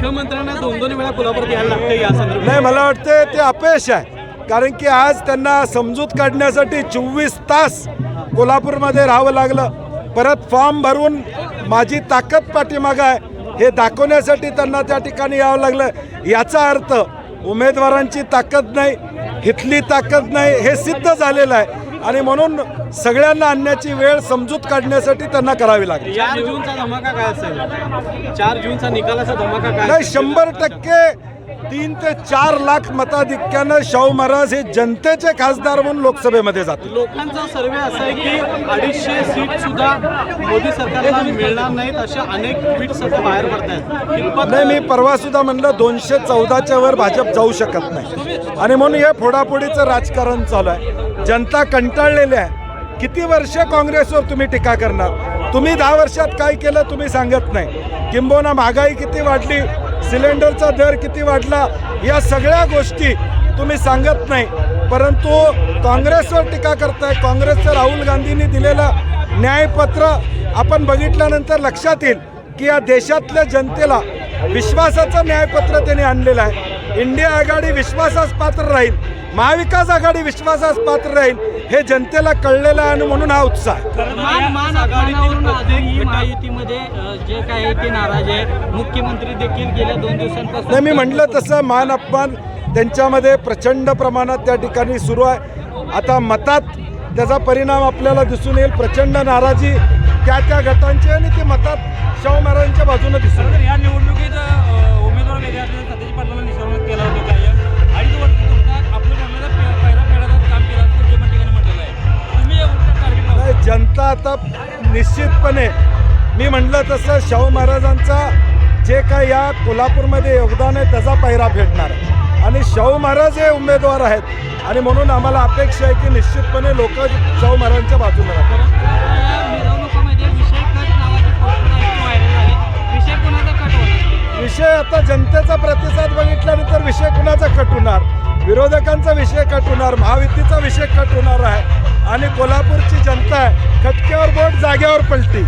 मुख्यमंत्र्यांना दोन दोन वेळा कोल्हापूर यायला लागतं या संदर्भात. नाही मला वाटतं ते अपयश आहे. कारण की आज त्यांना समजूत काढण्यासाठी चोवीस तास कोल्हापूरमध्ये राहावं लागलं. परत फॉर्म भरून माझी ताकद पाठीमागं आहे. हे दाखवण्यासाठी त्यांना त्या ठिकाणी यावं लागलं. याचा अर्थ उमेदवारांची ताकद नाही इथली ताकद नाही हे सिद्ध झालेलं आहे. आणि म्हणून सगळ्यांना आणण्याची वेळ समजूत काढण्यासाठी त्यांना करावी लागेल. चार जूनचा धमाका काय असेल? चार जूनचा निकालाचा धमाका काय? नाही शंभर टक्के तीन ते चार लाख मताधिक्यानं शाहू महाराज हे जनतेचे खासदार म्हणून लोकसभेमध्ये जातील. लोकांचा सर्वे असा आहे की अडीचशे सीट सुद्धा मोदी सरकारला मिळणार नाहीत अशा अनेक ट्विट सध्या बाहेर पडत नाही मी परवा सुद्धा म्हणलं दोनशे चौदाच्या वर भाजप जाऊ शकत नाही. आणि म्हणून हे फोडाफोडीचं राजकारण चालू आहे. जनता कंटाळलेली आहे. किती वर्ष काँग्रेसवर तुम्ही टीका करणार? तुम्ही दहा वर्षात काय केलं तुम्ही सांगत नाही. किंबहुना महागाई किती वाढली? सिलेंडरचा दर किती वाढला या सगळ्या गोष्टी तुम्ही सांगत नाही. परंतु काँग्रेसवर टीका करताय काँग्रेसचं राहुल गांधींनी दिलेलं न्यायपत्र आपण बघितल्यानंतर लक्षात येईल की या देशातल्या जनतेला विश्वासाचं न्यायपत्र त्यांनी आणलेलं आहे. इंडिया आघाडी विश्वासास पात्र राहील महाविकास आघाडी विश्वासास पात्र राहील हे जनतेला कळलेलं आहे आणि म्हणून हा उत्साह महायुतीमध्ये जे ते नाराज आहे. मुख्यमंत्री देखील गेल्या दोन दिवसांपासून नाही मी म्हटलं तसं मान अपमान त्यांच्यामध्ये प्रचंड प्रमाणात त्या ठिकाणी सुरू आहे. आता मतात त्याचा परिणाम आपल्याला दिसून येईल. प्रचंड नाराजी त्या त्या गटांची आणि ती मतात शाहू महाराजांच्या बाजूने दिसून या निवडणुकीत आता निश्चितपणे मी म्हटलं तसं शाहू महाराजांचा जे काय या कोल्हापूरमध्ये योगदान आहे त्याचा पैरा फेडणार. आणि शाहू महाराज हे उमेदवार आहेत. आणि म्हणून आम्हाला अपेक्षा आहे की निश्चितपणे लोक शाहू महाराजांच्या बाजूने राहतात विषय आता जनतेचा प्रतिसाद बघितल्यानंतर विषय कुणाचा कट होणार? विरोधकांचा विषय कट होणार महायुतीचा विषय कट होणार आहे. आणि कोल्हापूरची जनता आहे खटक्यावर बोट जाग्यावर पलटी.